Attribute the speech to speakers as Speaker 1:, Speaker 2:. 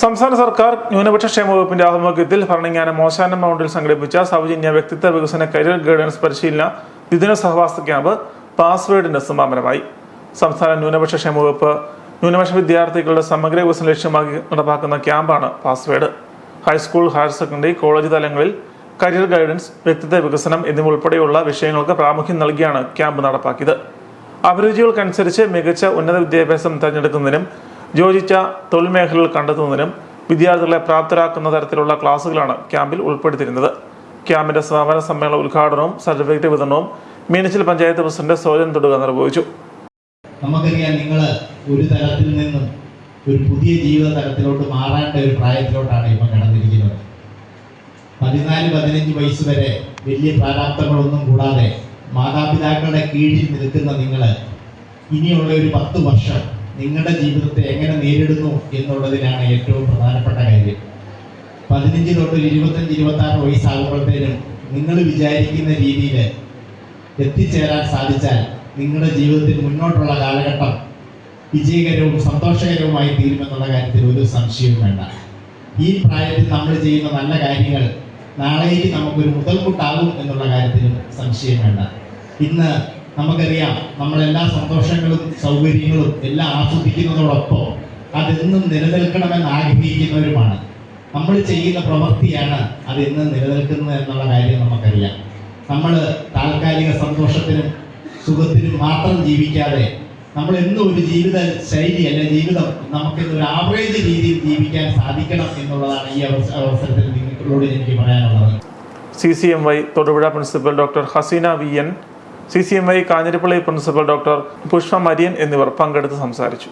Speaker 1: സംസ്ഥാന സർക്കാർ ന്യൂനപക്ഷ ക്ഷേമ വകുപ്പിന്റെ ആഭിമുഖ്യത്തിൽ ഭരണങ്ങാനം മോശാനം മൗണ്ടിൽ സംഘടിപ്പിച്ച സൗജന്യ വ്യക്തിത്വ വികസന കരിയർ ഗൈഡൻസ് പരിശീലന ദ്വിദിന സഹവാസ ക്യാമ്പ് പാസ്വേഡിന് സമാപനമായി. സംസ്ഥാന ന്യൂനപക്ഷ ക്ഷേമ വകുപ്പ് ന്യൂനപക്ഷ വിദ്യാർത്ഥികളുടെ സമഗ്ര വികസനം ലക്ഷ്യമാക്കി നടപ്പാക്കുന്ന ക്യാമ്പാണ് password. High school higher secondary college തലങ്ങളിൽ കരിയർ ഗൈഡൻസ് വ്യക്തിത്വ വികസനം എന്നിവ ഉൾപ്പെടെയുള്ള വിഷയങ്ങൾക്ക് പ്രാമുഖ്യം നൽകിയാണ് ക്യാമ്പ് നടപ്പാക്കിയത്. അഭിരുചികൾക്കനുസരിച്ച് മികച്ച ഉന്നത വിദ്യാഭ്യാസം തിരഞ്ഞെടുക്കുന്നതിനും യോജിച്ച തൊഴിൽ മേഖലകൾ കണ്ടെത്തുന്നതിനും വിദ്യാർത്ഥികളെ പ്രാപ്തരാക്കുന്ന തരത്തിലുള്ള ക്ലാസുകളാണ് ക്യാമ്പിൽ ഉൾപ്പെടുത്തിയിരുന്നത്. ക്യാമ്പിന്റെ സമാപന സമ്മേളന ഉദ്ഘാടനവും സർട്ടിഫിക്കറ്റ് വിതരണവും മീനച്ചിൽ പഞ്ചായത്ത് പ്രസിഡന്റ് സോജൻ തൊടുക നിർവഹിച്ചു.
Speaker 2: നമുക്കറിയാം നിങ്ങൾ ഒരു തരത്തിൽ നിന്നും ഒരു പുതിയ ജീവിത തലത്തിലോട്ട് മാറേണ്ട ഒരു പ്രായത്തിലോട്ടാണ് ഇപ്പം കടന്നിരിക്കുന്നത്. പതിനാല് പതിനഞ്ച് വയസ്സ് വരെ വലിയ പ്രാരാബ്ദങ്ങളൊന്നും കൂടാതെ മാതാപിതാക്കളുടെ കീഴിൽ നിൽക്കുന്ന നിങ്ങൾ ഇനിയുള്ള ഒരു പത്ത് വർഷം നിങ്ങളുടെ ജീവിതത്തെ എങ്ങനെ നേരിടുന്നു എന്നുള്ളതിനാണ് ഏറ്റവും പ്രധാനപ്പെട്ട കാര്യം. പതിനഞ്ച് തൊട്ട് ഇരുപത്തഞ്ച് ഇരുപത്തി ആറ് വയസ്സാകുമ്പോഴത്തേനും നിങ്ങൾ വിചാരിക്കുന്ന രീതിയിൽ എത്തിച്ചേരാൻ സാധിച്ചാൽ നിങ്ങളുടെ ജീവിതത്തിൽ മുന്നോട്ടുള്ള കാലഘട്ടം വിജയകരവും സന്തോഷകരവുമായി തീരുമെന്നുള്ള കാര്യത്തിൽ ഒരു സംശയവും വേണ്ട. ഈ പ്രായത്തിൽ നമ്മൾ ചെയ്യുന്ന നല്ല കാര്യങ്ങൾ നാളേക്ക് നമുക്കൊരു മുതൽക്കൂട്ടാകും എന്നുള്ള കാര്യത്തിലും സംശയം വേണ്ട. ഇന്ന് നമുക്കറിയാം നമ്മളെല്ലാ സന്തോഷങ്ങളും സൗകര്യങ്ങളും എല്ലാം ആസ്വദിക്കുന്നതോടൊപ്പം അതെന്നും നിലനിൽക്കണമെന്ന് ആഗ്രഹിക്കുന്നവരുമാണ്. നമ്മൾ ചെയ്യുന്ന പ്രവൃത്തിയാണ് അതെന്നും നിലനിൽക്കുന്നത് എന്നുള്ള കാര്യം നമുക്കറിയാം. നമ്മൾ താൽക്കാലിക സന്തോഷത്തിനും സുഖത്തിനും മാത്രം ജീവിക്കാതെ നമ്മൾ എന്നും ഒരു ജീവിത ശൈലി അല്ലെ ജീവിതം നമുക്ക് ഒരു ആവറേജ് രീതിയിൽ ജീവിക്കാൻ സാധിക്കണം എന്നുള്ളതാണ് ഈ അവസ- അവസരത്തിൽ നിങ്ങളോട് എനിക്ക് പറയാനുള്ളത്.
Speaker 1: C C M Y Thodupuzha principal doctor Haseena V N C C M I Kanjirappally principal doctor Pushpa Marian എന്നിവർ പങ്കെടുത്ത് സംസാരിച്ചു